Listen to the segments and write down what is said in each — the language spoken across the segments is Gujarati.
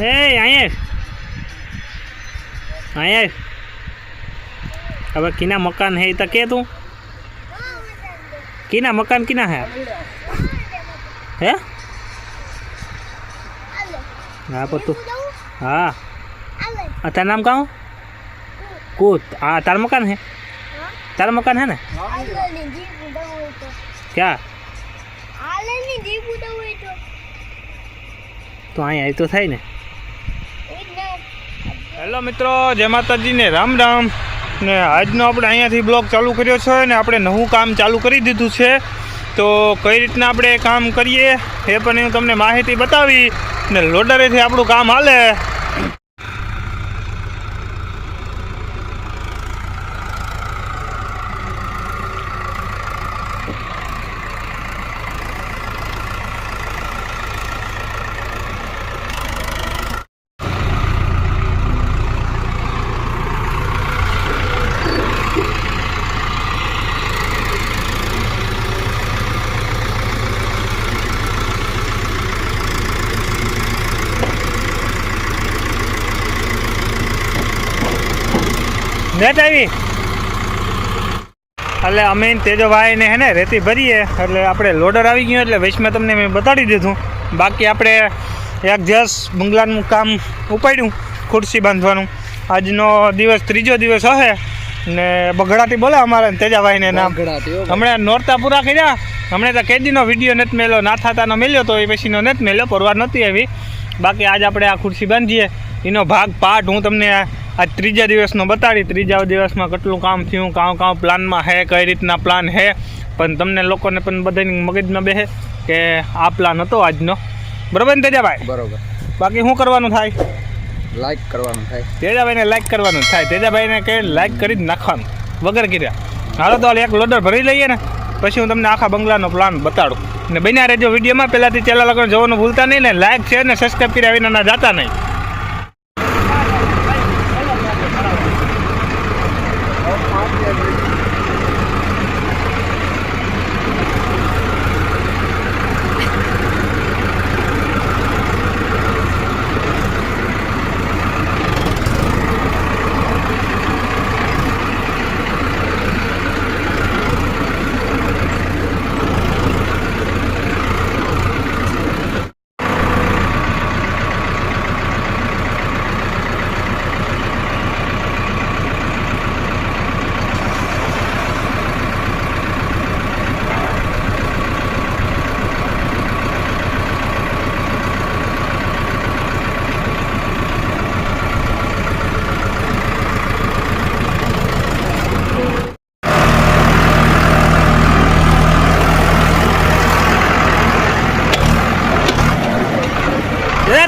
એ અહીંયા અહીંયા હવે કિના મકાન હે તો કે તું? કિના મકાન કિના હે? હે? હા પતું હા. આ તારું નામ કહું કૂત. હા તારું મકાન હે? તારું મકાન હે ને? ક્યાં? તો. અહીંયા તો થાય ને. હેલો મિત્રો, જય માતાજીને, રામ રામ. ને આજનો આપણે અહીંયાથી બ્લોગ ચાલુ કર્યો છે ને આપણે નવું કામ ચાલુ કરી દીધું છે. તો કઈ રીતના આપણે કામ કરીએ એ પણ હું તમને માહિતી બતાવી ને લોડરેથી આપણું કામ હાલે. નેટ આવી. એટલે અમે ને તેજોભાઈને હે ને રેતી ભરીએ. એટલે આપણે લોડર આવી ગયું એટલે વચમાં તમને મેં બતાડી દીધું. બાકી આપણે એક જસ બંગલાનું કામ ઉપાડ્યું ખુરશી બાંધવાનું. આજનો દિવસ ત્રીજો દિવસ હશે. ને બગડાટી બોલે અમારે તેજાભાઈને નામ હમણાં નોરતા પૂરા કર્યા. હમણાં તો કેદીનો વીડિયો નથી મેલ્યો ના થતાનો મેલ્યો તો એ પછીનો નથી મેલ્યો પરવાર નહોતી આવી. બાકી આજ આપણે આ ખુરશી બાંધીએ. એનો ભાગ પાર્ટ હું તમને આ ત્રીજા દિવસનો બતાડી ત્રીજા દિવસમાં કેટલું કામ થયું કાં કાં પ્લાનમાં હે કઈ રીતના પ્લાન હે? પણ તમને લોકોને પણ બધાની મગજમાં બેસે કે આ પ્લાન હતો આજનો. બરોબર ને તેજાભાઈ? બરોબર. બાકી શું કરવાનું થાય? લાઈક કરવાનું થાય. તેજાભાઈને લાઈક કરવાનું થાય. તેજાભાઈને કે લાઈક કરી જ નાખવાનું. વગર કર્યા. હાલો તો હાલ એક લોડર ભરી લઈએ ને પછી હું તમને આખા બંગલાનો પ્લાન બતાડું. ને બન્યા રહેજો વિડીયોમાં. પહેલાંથી ચેલા લગ્ન જોવાનું ભૂલતા નહીં ને લાઈક શેર ને સબસ્ક્રાઈબ કર્યા વિના ના જાતા નહીં.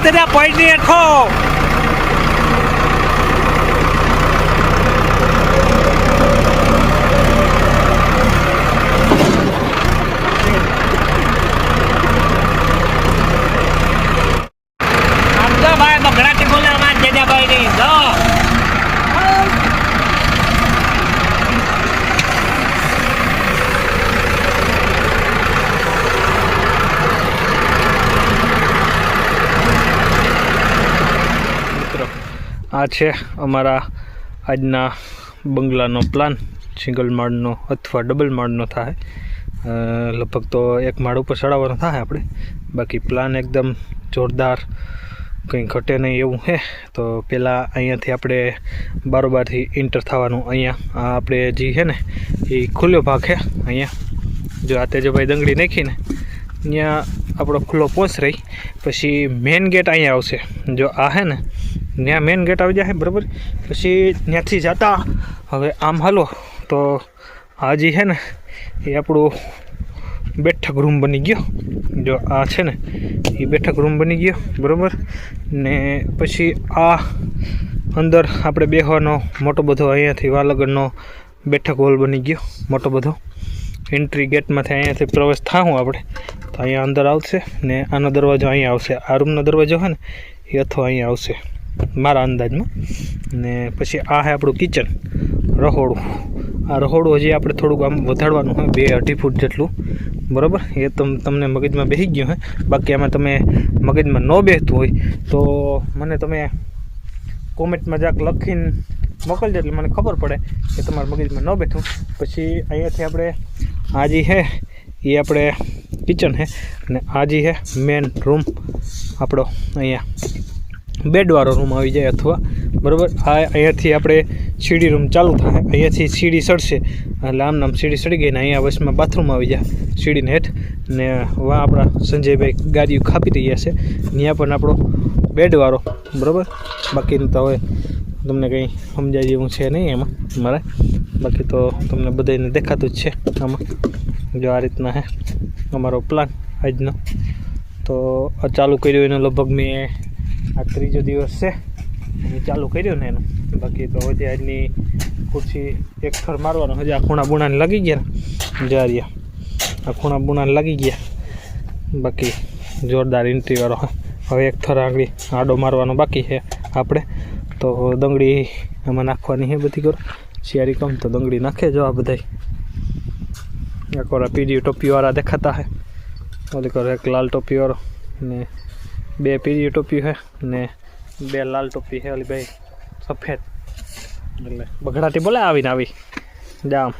એ તેજા પોઈન્ટની હેઠો આમ તો ભાઈ બગડાટી બોલે અમાર જેજાભાઈ ની જો મિત્રો આ છે અમારા આજના બંગલાનો પ્લાન સિંગલ માળનો અથવા ડબલ માળનો થાય. લગભગ તો એક માળ ઉપર ચડાવવાનો થાય આપણે. બાકી પ્લાન એકદમ જોરદાર. કંઈ ઘટે નહીં એવું છે તો પહેલાં અહીંયાથી આપણે બારોબારથી એન્ટર થવાનું અહીંયા. આ આપણે જે છે ને, એ ખુલ્લો ભાગ છે અહીંયા. જો આ તેજભાઈ દંગડી નાખીને અહીંયા આપણો ખુલ્લો પહોંચ રહી. પછી મેઇન ગેટ અહીંયા આવશે. જો આ છે ને ત્યાં મેઇન ગેટ આવી જાય, બરાબર? પછી ત્યાંથી જતા, હવે આમ હાલો, તો આ જે છે ને, એ આપણું બેઠક રૂમ બની ગયો. જો આ છે ને, એ બેઠક રૂમ બની ગયો, બરાબર? ને પછી આ અંદર આપણે બેહવાનો મોટો બધો અહીંયાથી વાલગરનો બેઠક હોલ બની ગયો, મોટો બધો. એન્ટ્રી ગેટમાંથી અહીંયાથી પ્રવેશ થાવું આપણે, તો અહીંયા અંદર આવશે ને આનો દરવાજો અહીંયા આવશે. આ રૂમનો દરવાજો છે ને, એ અથવા અહીંયા આવશે. મારા અંદાજમાં. ને પછી આ છે આપણું કિચન રહોડું. આ રહોડું હજી આપણે થોડુંક આમ વધારવાનું હોય, બે અઢી ફૂટ જેટલું. બરાબર? એ તમ, તમને મગજમાં બેસી ગયું હે. બાકી આમાં તમે મગજમાં ન બેસતું હોય, તો મને તમે કોમેન્ટમાં જાક લખીને મોકલજો, એટલે મને ખબર પડે કે તમારા મગજમાં ન બેઠું. પછી અહીંયાથી આપણે આ જે છે એ આપણે કિચન છે અને આ જે છે મેન રૂમ આપણો અહીંયા. બેડવાળો રૂમ આવી જાય અથવા, બરાબર? આ અહીંયાથી આપણે સીડી રૂમ ચાલુ થાય. અહીંયાથી સીડી સડશે એટલે આમ નામ સીડી સડી ગઈ ને અહીંયા વચમાં બાથરૂમ આવી જાય સીડીને હેઠ. ને વા આપણા સંજયભાઈ ગાડીઓ ખાપી રહ્યા છે. ત્યાં પણ આપણો બેડવાળો, બરાબર? બાકીનું તો હવે તમને કંઈ સમજાય જેવું છે નહીં એમાં મારે. બાકી તો તમને બધાને દેખાતું જ છે આમાં. જો આ રીતના હે, અમારો પ્લાન આજનો. તો ચાલુ કર્યો એનો લગભગ મેં આ ત્રીજો દિવસ છે. ચાલુ કર્યું ને એનું. બાકી તો હજી આજની ખુરશી એક થર મારવાનો. હજી આ ખૂણા બુણાને લાગી ગયા જા આ ખૂણા બુણાને લાગી ગયા. બાકી જોરદાર એન્ટ્રીવાળો હવે એક થર આંગળી આડો મારવાનો બાકી છે આપણે. તો દંગડી એમાં નાખવાની છે બધી કરો શિયારી કમ તો દંગડી નાખે જો આ બધાય. ઓલા પીડી ટોપીવાળા દેખાતા હે ઓલી કરો એક લાલ ટોપીવાળો ને બે પીળી ટોપી છે ને બે લાલ ટોપી છે ઓલી ભાઈ, સફેદ. એટલે બગડાટી બોલે આવીને આવી. જામ.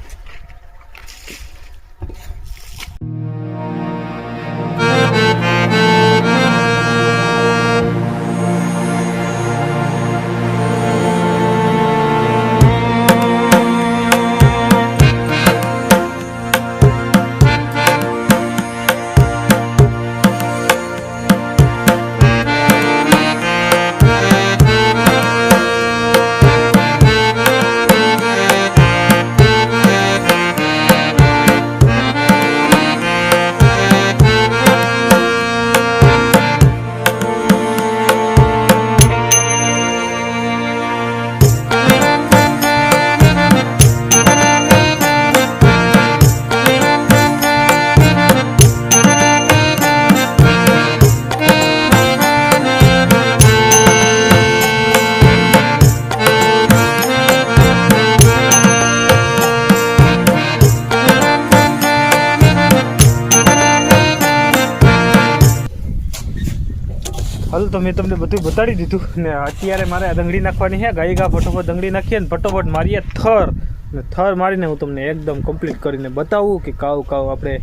મેં તમને બધું બતાડી દીધું. ને અત્યારે મારે દંગડી નાખવાની છે. ગાય ગા ફટોફટ દંગડી નાખીએ ને ફટોફટ મારીએ થર. ને થર મારીને હું તમને એકદમ કમ્પ્લીટ કરીને બતાવું કે કાવ કાવ આપણે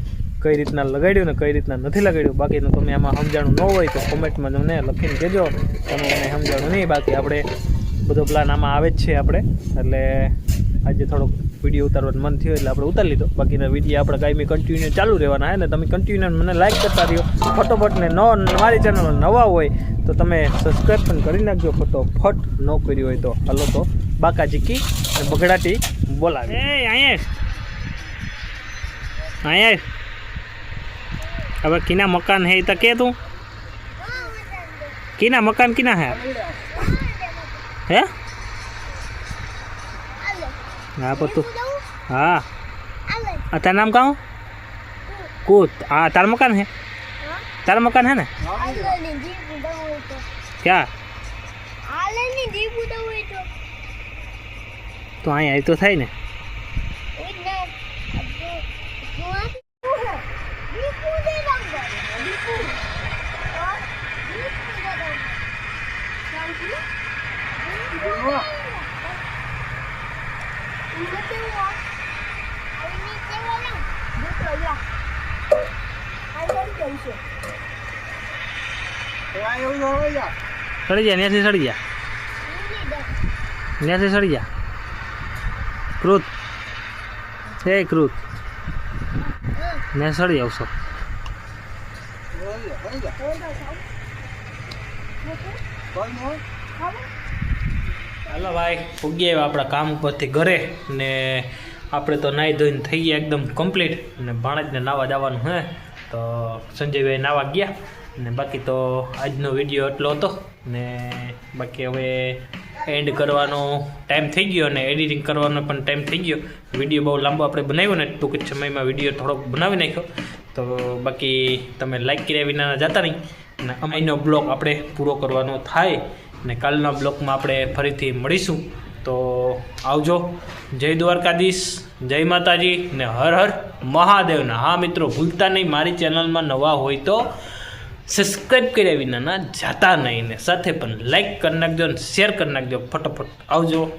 કઈ રીતના લગાડ્યું ને કઈ રીતના નથી લગાડ્યું. બાકીનું તમે આમાં સમજાણું ન હોય તો કોમેન્ટમાં તમને લખીને કહેજો. તમે મને સમજાણું નહીં. બાકી આપણે બધો પ્લાન આમાં આવે જ છે આપણે. એટલે આજે થોડોક વીડિયો ઉતારવાનું મન થયું એટલે આપણે ઉતારી લીધો. બાકીના વીડિયો આપણે કાયમી કન્ટિન્યુ ચાલુ રહેવાના હે ને? તમે કન્ટિન્યુ મને લાઈક કરતા રહ્યો. ફટોફટ ને ન મારી ચેનલ નવા હોય તો તમે સબસ્ક્રાઈબ પણ કરી નાખજો. ફટોફટ ન કર્યું હોય તો. હલો તો બાકા કી અને બગડાટી બોલાવે. એ અહીંયા અહીંયા હવે કિના મકાન હે તો કે તું? કિના મકાન કિના હે? હે? હા પતું હા. તારું નામ કહું કૂત. હા તારું મકાન હે? તારું મકાન હે ને? ક્યાં? તો અહીં આવી તો થાય ને. સડી જા ન્યાસી સડી ગયા. ન્યાસી સડી ગયા. કૃત. હે કૃત. ને સડી આવશો. હાલો ભાઈ પૂગી આવ્યા આપણા કામ ઉપરથી ઘરે ને આપણે તો નાહી ધોઈને થઈ ગયા એકદમ કમ્પ્લીટ ને ભાણજને નાવા જવાનું હે, તો સંજયભાઈ નાવા ગયા ને બાકી તો આજનો વીડિયો એટલો હતો ને બાકી હવે એન્ડ કરવાનો ટાઈમ થઈ ગયો અને એડિટિંગ કરવાનો પણ ટાઈમ થઈ ગયો. વીડિયો બહુ લાંબો આપણે બનાવ્યો ને ટૂંક જ સમયમાં વીડિયો થોડોક બનાવી નાખ્યો. તો બાકી તમે લાઇક કર્યા વિના જતા નહીં. અને અહીંનો બ્લોગ આપણે પૂરો કરવાનો થાય. ને કાલના બ્લોકમાં આપણે ફરીથી મળીશું. તો આવજો. જય દ્વારકાધીશ, જય માતાજી ને હર હર મહાદેવના. હા મિત્રો, ભૂલતા નહીં, મારી ચેનલમાં નવા હોય તો સબસ્ક્રાઈબ કર્યા વિના ના જાતા નહીં ને સાથે પણ લાઈક કરી નાખજો અને શેર કરી નાખજો. ફટોફટ આવજો.